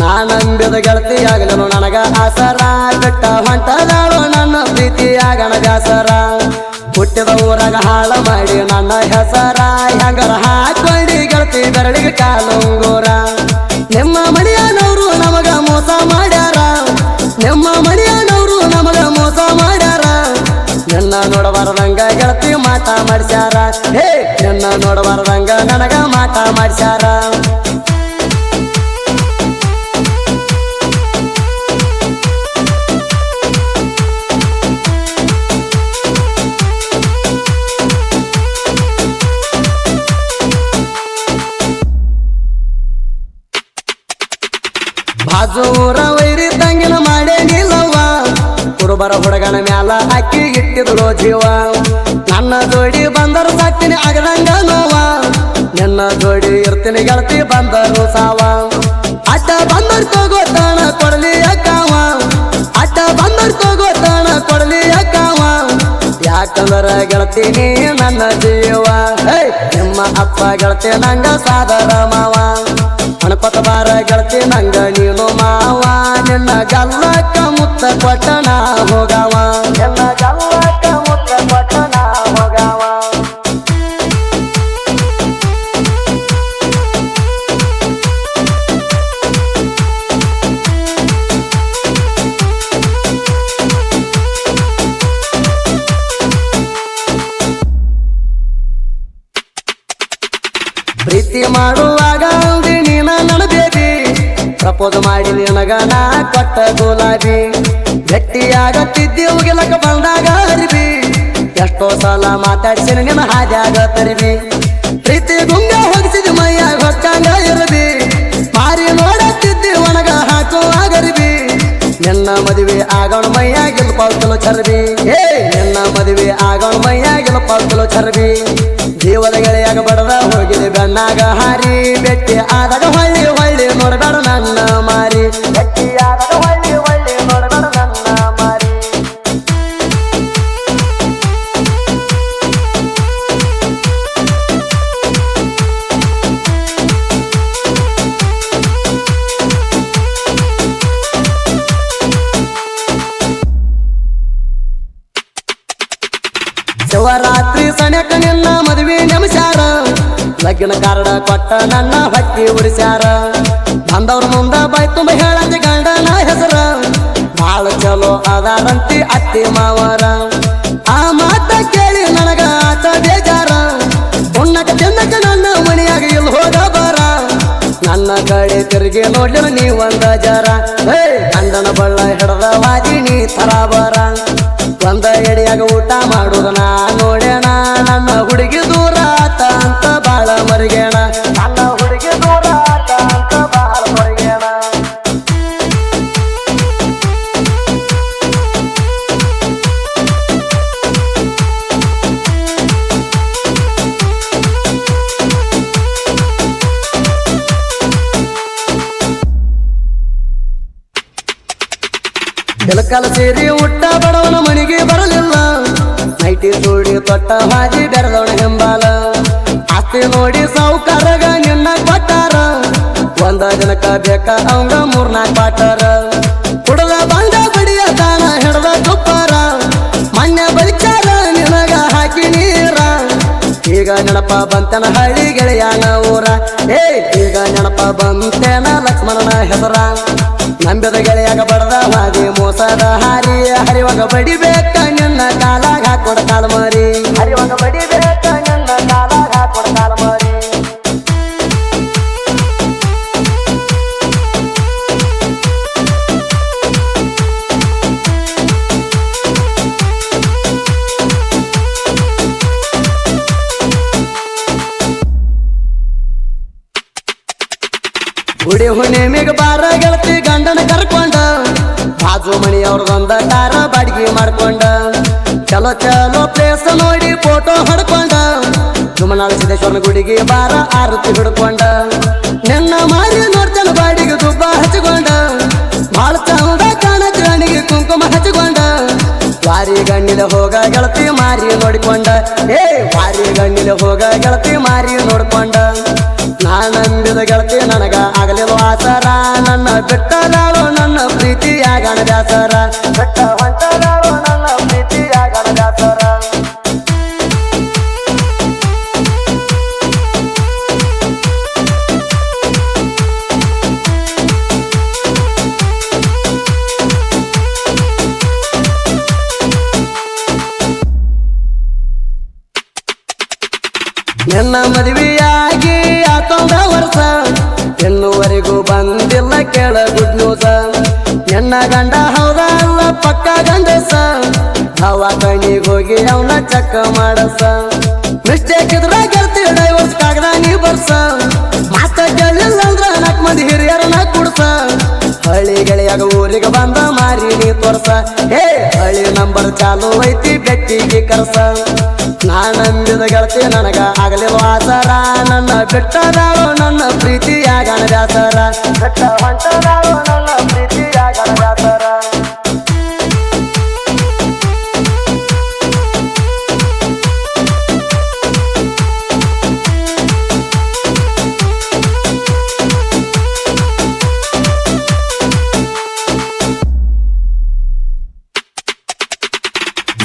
ನಾನಂಬಿದ ಗೆಳತಿ ಆಗಲನು ನನಗ ಆಸರ ಬಿಟ್ಟ ಹೊಂಟದಾಳು ನನ್ನ ಪ್ರೀತಿ ಆಗಣ ಬ್ಯಾಸರ ಹುಟ್ಟಿದ ಊರಾಗ ಹಾಳು ಮಾಡಿ ನನ್ನ ಹೆಸರ ಹೆಂಗರ ಹಾಕೊಂಡಿ ಗೆಳತಿ ಬೆರಳಿಗೆ ಕಾಲುಂಗೂರ. ನಿಮ್ಮ ಮನೆಯನವರು ನಮಗ ಮೋಸ ಮಾಡ್ಯಾರ. ನಿಮ್ಮ ಮನೆಯನವರು ನಮಗ ಮೋಸ ಮಾಡ್ಯಾರ. ನಿನ್ನ ನೋಡಬಾರದಂಗ ಗೆಳತಿ ಮಾತಾ ಮಾಡಿಸ್ಯಾರ. ಹೇ, ನಿನ್ನ ನೋಡಬಾರದಂಗ ನನಗ ಮಾತಾ ಮಾಡಿಸ್ಯಾರ. ಬಾಜೂರ ವೈರಿ ತಂಗಿನ ಮಾಡೇ ನಿಲ್ಲವ್ವ ಕುರುಬರ ಹುಡುಗನ ಮ್ಯಾಲ ಅಕ್ಕಿ ಇಟ್ಟಿದ್ರು ಜೀವ. ನನ್ನ ಜೋಡಿ ಬಂದರು ಸಾಕ್ತೀನಿ ಅಗದಂಗ ನೋವ ನನ್ನ ಜೋಡಿ ಇರ್ತೀನಿ ಗೆಳತಿ ಬಂದರು ಸಾವ. ಅಡ್ಡ ಬಂದರು ತಗೋತಾಣ ಕೊಡಲಿ ಅಕ್ಕವ ಅಡ್ಡ ಬಂದರು ತಗೋತಾಣ ಕೊಡಲಿ ಅಕ್ಕವ ಯಾಕಂದ್ರ ಗೆಳತೀನಿ ನನ್ನ ಜೀವ. ನಿಮ್ಮ ಅಪ್ಪ ಗೆಳತಿ ನಂಗ ಸಾದರ ಮಾವ. ಅಣಪತ ಬಾರ ಗೆಳತಿ ನಂಗ ನಿನ್ನ ಪ್ರಪೋಸ್ ಮಾಡಿ ನಿನಗ ನಾ ಕೊಟ್ಟ ಗುಲಾಬಿ. ಗಟ್ಟಿಯಾಗತ್ತಿದ್ದಿ ಉಗಿಲಕ ಬಂದಾಗ ಅರಿವಿ ಎಷ್ಟೋ ಸಲ ಮಾತಾಡ್ಸಿನ ನಿನ್ನ ಹಾದ್ಯಾಗ ತರಿವಿ ಪ್ರೀತಿ ಗುಂಗ ಹೋಗಿಸಿದ ಮೈಯ ಹೊಕ್ಕಂಗ ಇರಬಿ. ಮಾರಿ ನೋಡತ್ತಿದ್ದಿ ಒಣಗ ಹಾಕುವಾಗರಿಬಿ ನಿನ್ನ ಮದುವೆ ಆಗೋಣ ಮೈಯ ಪಾಲ್ಕಲು ಚರ್ಬಿ. ಏ, ನಿನ್ನ ಮದುವೆ ಆಗೋಣ ಮೈಯ ಪಾಲ್ಕಲು ಚರ್ಬಿ. ಜೀವದ ಗೆಳೆಯಾಗ ಬಡದ ಹೋಗಿದೆ ಬೆನ್ನಾಗ ಹಾರಿ, ಬೆಟ್ಟಿ ಆದಾಗ ಹೊಳ್ಳಿ ನೋಡಬೇಡ ನನ್ನ ಮಾರಿ. ಹೊಳ್ಳಿ ಹೊಳ್ಳಿ ನೋಡಬೇಡ ನನ್ನ ಮಾರಿ. ಶಿವರಾತ್ರಿ ಸಣ್ಯಕ ನಿನ್ನ ಮದುವೆ ನೆಮಸಾರ ಲಗ್ನ ಕಾರ್ಡ ಕೊಟ್ಟ ನನ್ನ ಹಟ್ಟಿ ಉರಿಸ್ಯಾರ. ಬಂದವ್ರ ಮುಂದ ಬಾಯ್ ತುಂಬ ಹೇಳಂತ ಗಂಡನ ಹೆಸರ. ಬಾಳ ಚಲೋ ಅದಾರಂತಿ ಅತ್ತಿ ಮಾವರ. ಆ ಮಾತ ಕೇಳಿ ನನಗ ಆತ ಬೇಜಾರ. ಉಣ್ಣಕ ತಿನ್ನಕ ನನ್ನ ಮನೆಯಾಗ ಇಲ್ಲಿ ಹೋಗ ಬರ ನನ್ನ ಕಡೆ ತಿರುಗಿ ನೋಡ್ಲಿ ನೀ ಒಂದ ಜಾರ. ಹೇ ಗಂಡನ ಬಳ್ಳ ಹಿಡದ ವಾಜಿ ನೀ ತರ ಬರ ಒಂದ ಎಡಿಯಾಗ ಊಟ ಮಾಡುದ ನಾ ನೋಡ್ಯಾಣ ನನ್ನ ಹುಡುಗಿ ದೂರ ಆತ ಅಂತ ಬಾಳ ಮರಿಗೇಣ ಇಳಕಲ ಸೇರಿ ಹುಟ್ಟ ಬಡವನ ಮನೆಗೆ ಬರಲಿಲ್ಲ. ನೈಟಿ ಜೋಡಿ ತೊಟ್ಟ ಮಾಜಿ ಬೆರದವಣ ಹೆಂಬಾಲ. ಆಸ್ತಿ ನೋಡಿ ಸಾವುಕಾರಗ ನಿನ್ನ ಕೊಟ್ಟಾರ. ಒಂದ ಜನಕ ಬೇಕ ಅವಂಗ ಮೂರ್ನಾಕ್ ಪಾಟಾರ ಕುಡದ ಬಂದ ಬಡಿಯ ತಾನ ಹಿಡದ ತುಪ್ಪಾರ. ಮನ್ಯ ಬಲಿಚಾರ ನಿನಗ ಹಾಕಿ ನೀರ. ಈಗ ನೆನಪ ಬಂತನ ಹಳ್ಳಿ ಗೆಳೆಯನ ಊರ. ಏ ಈಗ ನೆನಪ ಬಂತೇನ ಲಕ್ಷ್ಮಣನ ಹೆಸರ. ಬಡದ ಹಾಗೆ ಮೋಸದ ಹಾರಿ ಹರಿವಾಗ ಬಡಿಬೇಕ ನಿನ್ನ ಕಾಲಾಗ ಹಾಕೊಡ ಕಾಲ ಬಾಜು ಮಣಿ ಅವ್ರದೊಂದ ಕಾರ ಬಾಡಿಗೆ ಮಾಡ್ಕೊಂಡ. ಚಲೋ ಚಲೋ ಪ್ಲೇಸ್ ನೋಡಿ ಫೋಟೋ ಹೊಡ್ಕೊಂಡ. ಸುಮನಾಳ ಸಿದ್ದೇಶ್ವರನ ಗುಡಿಗೆ ಬಾರ ಆರತಿ ಹಿಡ್ಕೊಂಡ. ನಿನ್ನ ಮಾರಿ ನೋಡ್ತಾನ ಬಾಡಿಗೆ ದುಬ್ಬ ಹಚ್ಕೊಂಡ. ಬಾಳ ಚಂದ ಕಾಣ ಕಣಿಗೆ ಕುಂಕುಮ ಹಚ್ಕೊಂಡ. ವಾರಿ ಗಣ್ಣಿಲ ಹೋಗ ಗೆಳತಿ ಮಾರಿ ನೋಡಿಕೊಂಡ. ಏ, ವಾರಿ ಗಣ್ಣಿಲ ಹೋಗ ಗೆಳತಿ ಮಾರಿ ನೋಡ್ಕೊಂಡ. ನಾನಂದಿದ ಗೆಳತಿ ನನಗ ಆಗಲಿಲ್ಲ ಆಸರ ನನ್ನ ಬಿಟ್ಟಲಾಳು ನನ್ನ ಹೊಂಟಲಾಳು ನನ್ನ ಮದುವೆಯಾಗಿ ನಿನ್ನ ಗಂಡ ಹೌದ ಅಲ್ಲ ಪಕ್ಕ ಗಂಡಸ ದವಾಖಾನಿಗೆ ಹೋಗಿ ಅವನ ಚಕ್ಕ ಮಾಡಸ ಮಿಸ್ಟೇಕ್ ಇದ್ರ ಗೆಲ್ತಿ ಡೈವರ್ಸ್ ಕಾಗದ ನೀ ಬರ್ಸ. ಮಾತ ಕೇಳಿಲ್ಲ ಅಂದ್ರ ನಾಲ್ಕು ಮಂದಿ ಹಿರಿಯರನ್ನ ಕುಡ್ಸ. ಹಳ್ಳಿ ಗೆಳೆಯಾಗ ಊರಿಗೆ ಬಂದ ಮಾರಿ ನೀ ತೋರ್ಸ. ಹೇ, ಹಳ್ಳಿ ನಂಬರ್ ಚಾಲು ಐತಿ, ಬೆಟ್ಟಿಗೆ ಕರ್ಸ. ನಾನಂದಿದ ಗೆಳತಿ ನನಗ ಆಗಲಿಲ್ಲ ಆಸರ. ನನ್ನ ಬಿಟ್ಟದಾಳು, ನನ್ನ ಪ್ರೀತಿಯಾಗ ಗಣದಾಸರ ಬೆಟ್ಟ ಹೊಂಟದಾಳು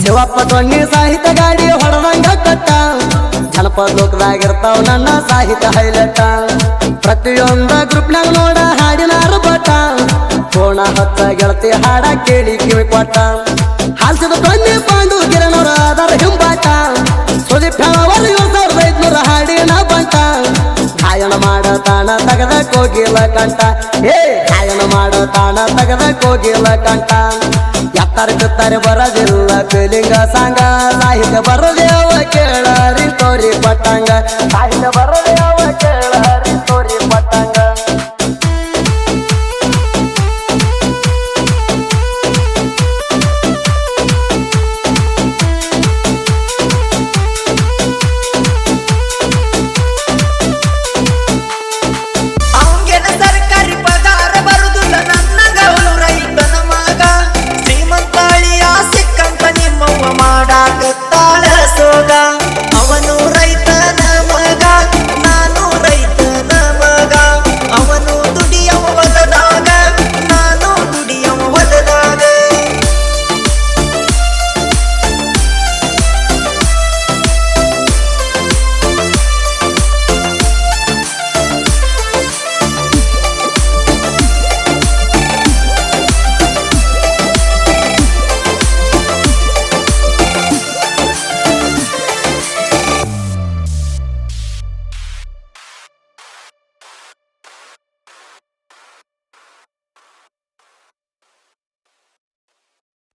ಶಿವಪ್ಪ ತೊಣ್ಣಿ ಸಾಹಿತ್ಯ ಗಾಡಿ ಹೊಡೆದಂಗ ಕಟ್ಟ. ಜನಪದ ಲೋಕದಾಗಿರ್ತಾವ ನನ್ನ ಸಾಹಿತ್ಯ ಹೈಲೆಟ್ಟ ಪ್ರತಿಯೊಂದ ಗ್ರೂಪ್ನಾಗ ನೋಡ ಹಾಡಿನ ಬಟ. ಕೋಣ ಹತ್ತ ಗೆಳತಿ ಹಾಡ ಕೇಳಿ ಕಿವಿ ಕೊಟ್ಟ. ಹಾಲ್ಸಿದ ತೊಣ್ಣಿ ಪಾಂಡು ಕಿರಣರ ಅದರ ಹಿಂಬಾಟ. ಸುದೀಪ್ ಹಾಡಿನ ಗಾಯನ ಮಾಡ ತಾಣ ತಗದ ಕೋಗಿಲ ಕಂಠ. ಹೇ ಗಾಯನ ಮಾಡ ತಾಣ ತಗದ ಕೋಗಿಲ ಕಂಠ. ಎತ್ತರ ಬಿತ್ತಾರೆ ಬರೋದಿಲ್ಲ. ಫೀಲಿಂಗ ಸಾಂಗ ಸಾಹಿತ್ಯ ಬರೋದೇವ ಕೇಳರಿ ತೋರಿ ಪಟ್ಟಂಗ. ಸಾಹಿತ್ಯ ಬರೋದೇವ